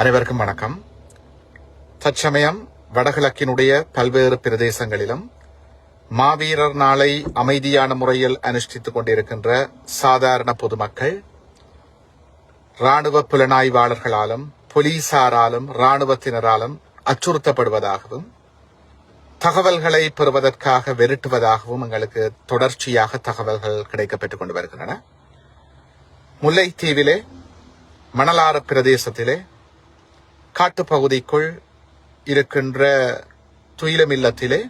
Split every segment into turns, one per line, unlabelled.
அனைவருக்கும் வணக்கம். தற்சமயம் வடகிழக்கினுடைய பல்வேறு பிரதேசங்களிலும் மாவீரர் நாளை அமைதியான முறையில் அனுஷ்டித்துக் கொண்டிருக்கின்ற சாதாரண பொதுமக்கள் ராணுவ புலனாய்வாளர்களாலும் போலீசாராலும் ராணுவத்தினராலும் அச்சுறுத்தப்படுவதாகவும் தகவல்களை பெறுவதற்காக வெருட்டுவதாகவும் எங்களுக்கு தொடர்ச்சியாக தகவல்கள் கிடைக்கப்பெற்றுக் கொண்டு வருகின்றன. முல்லைத்தீவிலே மணலாறு பிரதேசத்திலே காட்டுப்பகுதிக்குள் இருக்கின்ற துயிலமில்லத்திலே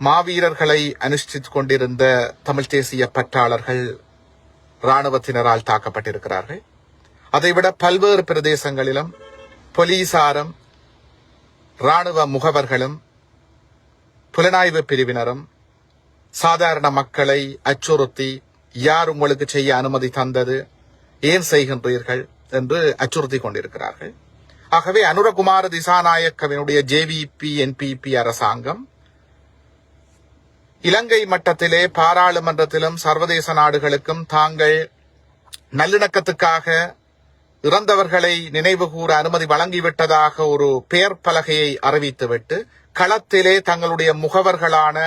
மாவீரர்களை அனுஷ்டித்துக் கொண்டிருந்த தமிழ் தேசிய பற்றாளர்கள் ராணுவத்தினரால் தாக்கப்பட்டிருக்கிறார்கள். அதைவிட பல்வேறு பிரதேசங்களிலும் போலீசாரும் ராணுவ முகவர்களும் புலனாய்வு பிரிவினரும் சாதாரண மக்களை அச்சுறுத்தி யார் உங்களுக்கு செய்ய அனுமதி தந்தது ஏன் செய்கின்றீர்கள் என்று அச்சுறுத்தி கொண்டிருக்கிறார்கள். ஆகவே அனுரகுமார திசாநாயக்கவினுடைய ஜேவிபி என்பிபி அரசாங்கம் இலங்கை மட்டத்திலே பாராளுமன்றத்திலும் சர்வதேச நாடுகளுக்கும் தாங்கள் நல்லிணக்கத்துக்காக இறந்தவர்களை நினைவுகூர அனுமதி வழங்கிவிட்டதாக ஒரு பெயர் பலகையை அறிவித்துவிட்டு களத்திலே தங்களுடைய முகவர்களான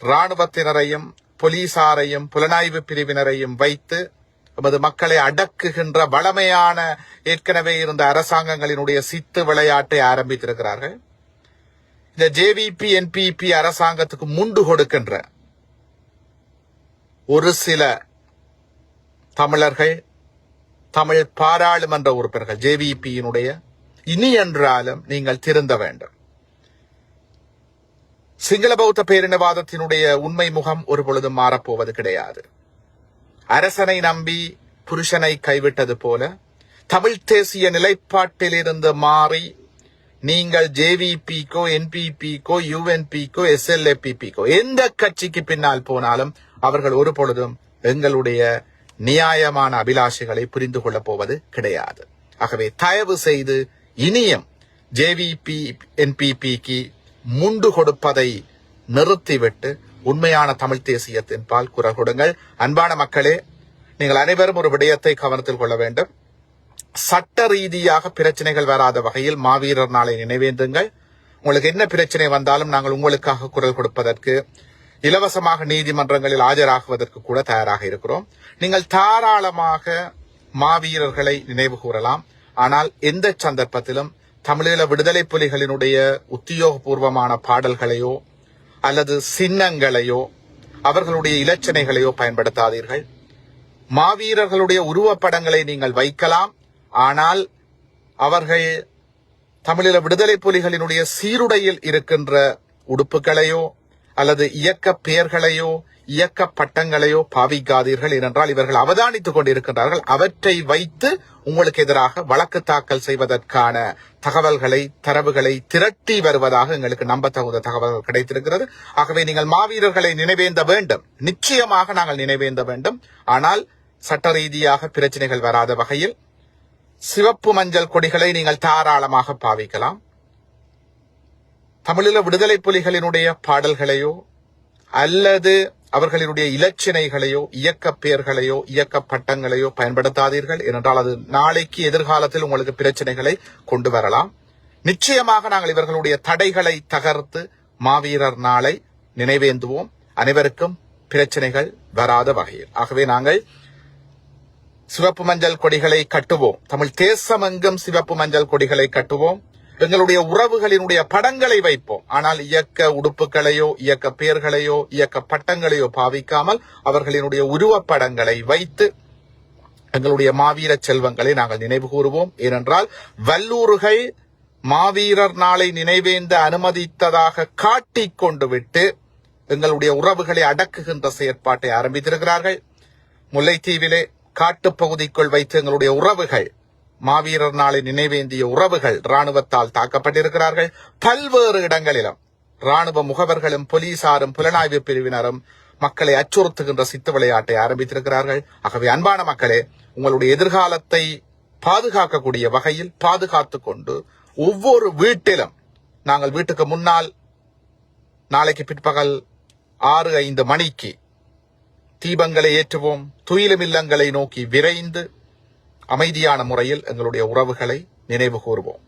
ராணுவத்தினரையும் போலீசாரையும் புலனாய்வு பிரிவினரையும் வைத்து எமது மக்களை அடக்குகின்ற வளமையான ஏற்கனவே இருந்த அரசாங்கங்களினுடைய சித்து விளையாட்டை ஆரம்பித்திருக்கிறார்கள். இந்த ஜேவிபி என்பிபி அரசாங்கத்துக்கு முண்டு கொடுக்கின்ற ஒரு சில தமிழர்கள் தமிழ் பாராளுமன்ற உறுப்பினர்கள் ஜேவிபியினுடைய இனி என்றாலும் நீங்கள் திருந்த வேண்டும். சிங்கள பௌத்த பேரினவாதத்தினுடைய உண்மை முகம் ஒரு பொழுதும் மாறப்போவது கிடையாது. அரசனை நம்பி புருஷனை கைவிட்டது போல தமிழ் தேசிய நிலைப்பாட்டிலிருந்து மாறி நீங்கள் ஜேவிபிக்கோ என்பிபிக்கோ யுஎன்பிக்கோ எஸ்எல்ஏபிபிக்கோ எந்த கட்சிக்கு பின்னால் போனாலும் அவர்கள் ஒரு பொழுதும் எங்களுடைய நியாயமான அபிலாஷைகளை புரிந்து கொள்ளப் போவது கிடையாது. ஆகவே தயவு செய்து இனியும் ஜேவிபி என்பிபிக்கு முண்டு கொடுப்பதை நிறுத்திவிட்டு உண்மையான தமிழ் தேசியத்தின் பால் குரல் கொடுங்கள். அன்பான மக்களே நீங்கள் அனைவரும் ஒரு விடயத்தை கவனத்தில் கொள்ள வேண்டும். சட்ட ரீதியாக பிரச்சனைகள் வராத வகையில் மாவீரர் நாளை நினைவேந்துங்கள். உங்களுக்கு என்ன பிரச்சனை வந்தாலும் நாங்கள் உங்களுக்காக குரல் கொடுப்பதற்கு இலவசமாக நீதிமன்றங்களில் ஆஜராகுவதற்கு கூட தயாராக இருக்கிறோம். நீங்கள் தாராளமாக மாவீரர்களை நினைவு கூறலாம். ஆனால் எந்த சந்தர்ப்பத்திலும் தமிழீழ விடுதலை புலிகளினுடைய உத்தியோகபூர்வமான பாடல்களையோ அல்லது சின்னங்களையோ அவர்களுடைய இலச்சனைகளையோ பயன்படுத்தாதீர்கள். மாவீரர்களுடைய உருவப்படங்களை நீங்கள் வைக்கலாம். ஆனால் அவர்கள் தமிழீழ விடுதலை புலிகளினுடைய சீருடையில் இருக்கின்ற உடுப்புகளையோ அல்லது இயக்க பெயர்களையோ இயக்க பட்டங்களையோ பாவிக்காதீர்கள் ஏனென்றால் இவர்கள் அவதானித்துக் கொண்டிருக்கின்றார்கள். அவற்றை வைத்து உங்களுக்கு எதிராக வழக்கு தாக்கல் செய்வதற்கான தகவல்களை தரவுகளை திரட்டி வருவதாக எங்களுக்கு நம்பத்தகுந்த தகவல்கள் கிடைத்திருக்கிறது. ஆகவே நீங்கள் மாவீரர்களை நினைவேந்த வேண்டும். நிச்சயமாக நாங்கள் நினைவேந்த வேண்டும். ஆனால் சட்ட ரீதியாக பிரச்சனைகள் வராத வகையில் சிவப்பு மஞ்சள் கொடிகளை நீங்கள் தாராளமாக பாவிக்கலாம். தமிழில விடுதலை புலிகளினுடைய பாடல்களையோ அல்லது அவர்களினுடைய இலச்சினைகளையோ இயக்க பெயர்களையோ இயக்க பட்டங்களையோ பயன்படுத்தாதீர்கள். ஏனென்றால் அது நாளைக்கு எதிர்காலத்தில் உங்களுக்கு பிரச்சனைகளை கொண்டு வரலாம். நிச்சயமாக நாங்கள் இவர்களுடைய தடைகளை தகர்த்து மாவீரர் நாளை நினைவேந்துவோம். அனைவருக்கும் பிரச்சனைகள் வராத வகையில். ஆகவே நாங்கள் சிவப்பு மஞ்சள் கொடிகளை கட்டுவோம். தமிழ் தேசமெங்கும் சிவப்பு மஞ்சள் கொடிகளை கட்டுவோம். எங்களுடைய உறவுகளினுடைய படங்களை வைப்போம். ஆனால் இயக்க உடுப்புகளையோ இயக்க பெயர்களையோ இயக்க பட்டங்களையோ பாவிக்காமல் அவர்களினுடைய உருவப்படங்களை வைத்து எங்களுடைய மாவீர செல்வங்களை நாங்கள் நினைவு கூறுவோம். ஏனென்றால் வல்லூறுகள் மாவீரர் நாளை நினைவேந்த அனுமதித்ததாக காட்டிக் கொண்டு விட்டு எங்களுடைய உறவுகளை அடக்குகின்ற செயற்பாட்டை ஆரம்பித்திருக்கிறார்கள். முல்லைத்தீவிலே காட்டுப்பகுதிக்குள் வைத்து எங்களுடைய உறவுகள் மாவீரர் நாளை நினைவேந்திய உறவுகள் ராணுவத்தால் தாக்கப்பட்டிருக்கிறார்கள். பல்வேறு இடங்களிலும் ராணுவ முகவர்களும் போலீசாரும் புலனாய்வு பிரிவினரும் மக்களை அச்சுறுத்துகின்ற சித்து விளையாட்டை ஆரம்பித்திருக்கிறார்கள். ஆகவே அன்பான மக்களே உங்களுடைய எதிர்காலத்தை பாதுகாக்கக்கூடிய வகையில் பாதுகாத்துக் கொண்டு ஒவ்வொரு வீட்டிலும் நாங்கள் வீட்டுக்கு முன்னால் நாளைக்கு பிற்பகல் ஆறு ஐந்து மணிக்கு தீபங்களை ஏற்றுவோம். துயிலும் இல்லங்களை நோக்கி விரைந்து அமைதியான முறையில் எங்களுடைய உறவுகளை நினைவு கூறுவோம்.